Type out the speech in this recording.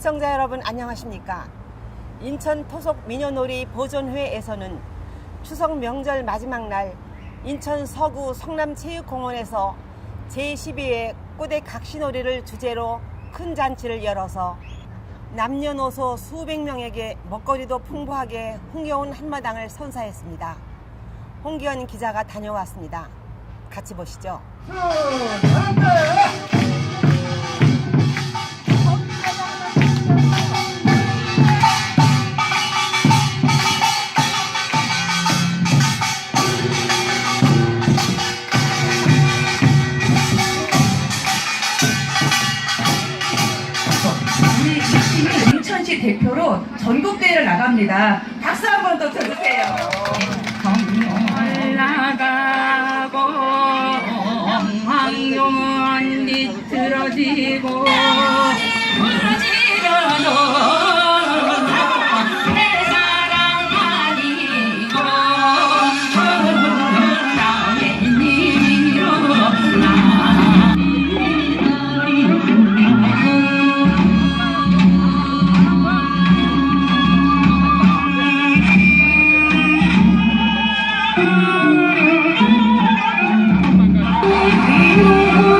시청자 여러분 안녕하십니까? 인천 토속 민요놀이 보존회에서는 추석 명절 마지막 날 인천 서구 성남체육공원에서 제12회 꼬대 각시놀이를 주제로 큰 잔치를 열어서 남녀노소 수백 명에게 먹거리도 풍부하게 흥겨운 한마당을 선사했습니다. 홍기현 기자가 다녀왔습니다. 같이 보시죠. 인천시 대표로 전국대회를 나갑니다. 박수 한 번 더 쳐주세요. 올라가고 황룡은 비틀어지고 올라